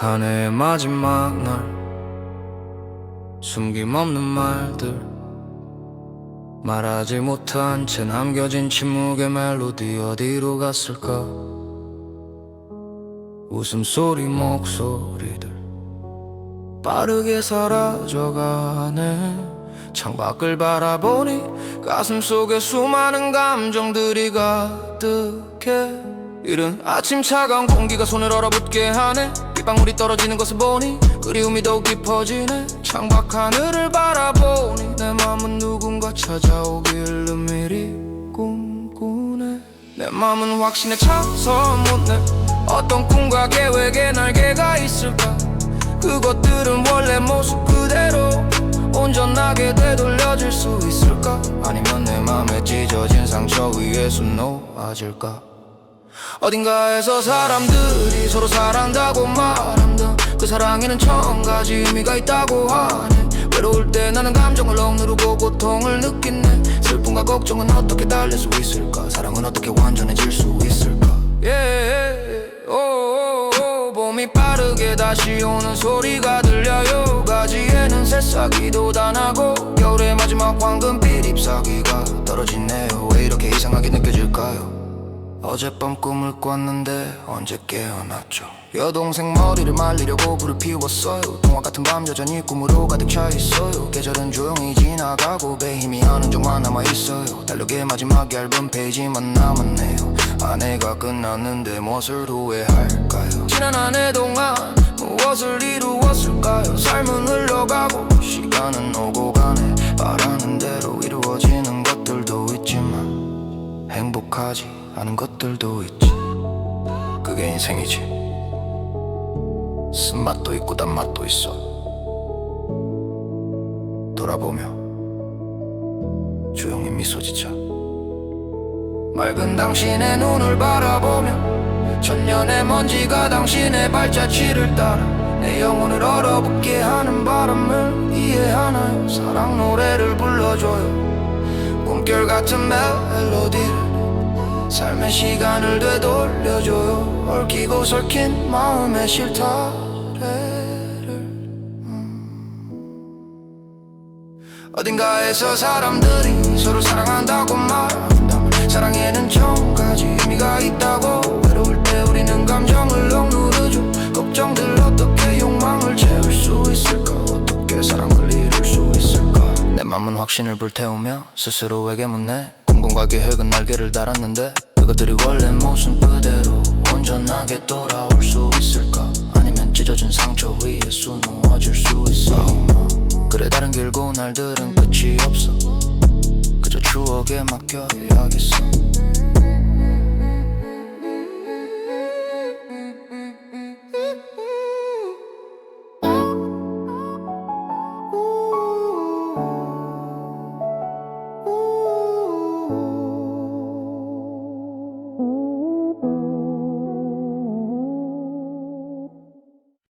한 해의 마지막 날 숨김없는 말들 말하지 못한 채 남겨진 침묵의 멜로디 어디로 갔을까? 웃음소리 목소리들 빠르게 사라져가네. 창밖을 바라보니 가슴 속에 수많은 감정들이 가득해. 이른 아침 차가운 공기가 손을 얼어붙게 하네 빗방울이 떨어지는 것을 보니 그리움이 더욱 깊어지네. 창밖 하늘을 바라보니 내 맘은 누군가 찾아오길 미리 꿈꾸네. 내 맘은 확신에 차서 묻네. 어떤 꿈과 계획에 날개가 있을까? 그것들은 원래 모습 그대로 온전하게 되돌려질 수 있을까? 아니면 내 맘에 찢어진 상처 위에서 놓아질까 어딘가에서 사람들이 서로 사랑한다고 말한다. 그 사랑에는 천 가지 의미가 있다고 하네. 외로울 때 나는 감정을 억누르고 고통을 느끼네. 슬픔과 걱정은 어떻게 달랠 수 있을까? 사랑은 어떻게 완전해질 수 있을까? Yeah. 오, 오, 오, 봄이 빠르게 다시 오는 소리가 들려요. 가지에는 새싹이 돋아나고 겨울의 마지막 황금빛 잎사귀가 떨어지네요. 왜 이렇게 이상하게 느껴질까요 어젯밤 꿈을 꿨는데 언제 깨어났죠? 여동생 머리를 말리려고 불을 피웠어요. 동화 같은 밤 여전히 꿈으로 가득 차 있어요. 계절은 조용히 지나가고 배 힘이 하는 종만 남아 있어요. 달력의 마지막 얇은 페이지만 남았네요. 한 해가 끝났는데 무엇을 후회할까요? 지난 한 해 동안 무엇을 이루었을까요? 삶은 흘러가고 시간은 오고 가네. 바라는 대로 이루어지는 것들도 있지만 행복하지 않은 것들도 있지. 그게 인생이지. 쓴맛도 있고 단맛도 있어. 돌아보며 조용히 미소 짓자. 맑은 당신의 눈을 바라보며 천년의 먼지가 당신의 발자취를 따라 내 영혼을 얼어붙게 하는 바람을 이해하나요 사랑 노래를 불러줘요. 꿈결 같은 멜로디를 삶의 시간을 되돌려줘요. 얽히고 설킨 마음의 실타래를. 음. 어딘가에서 사람들이 서로 사랑한다고 말한다면 사랑에는 천 가지 의미가 있다고 외로울 때 우리는 감정을 억누르죠. 걱정들 어떻게 욕망을 채울 수 있을까? 어떻게 사랑을 이룰 수 있을까? 내 맘은 확신을 불태우며 스스로에게 묻네 꿈과 계획은 날개를 달았는데 그것들이 원래 모습 그대로 온전하게 돌아올 수 있을까? 아니면 찢어진 상처 위에 수놓아질 수 있어? 그래 다른 길고 날들은 끝이 없어. 그저 추억에 맡겨야겠어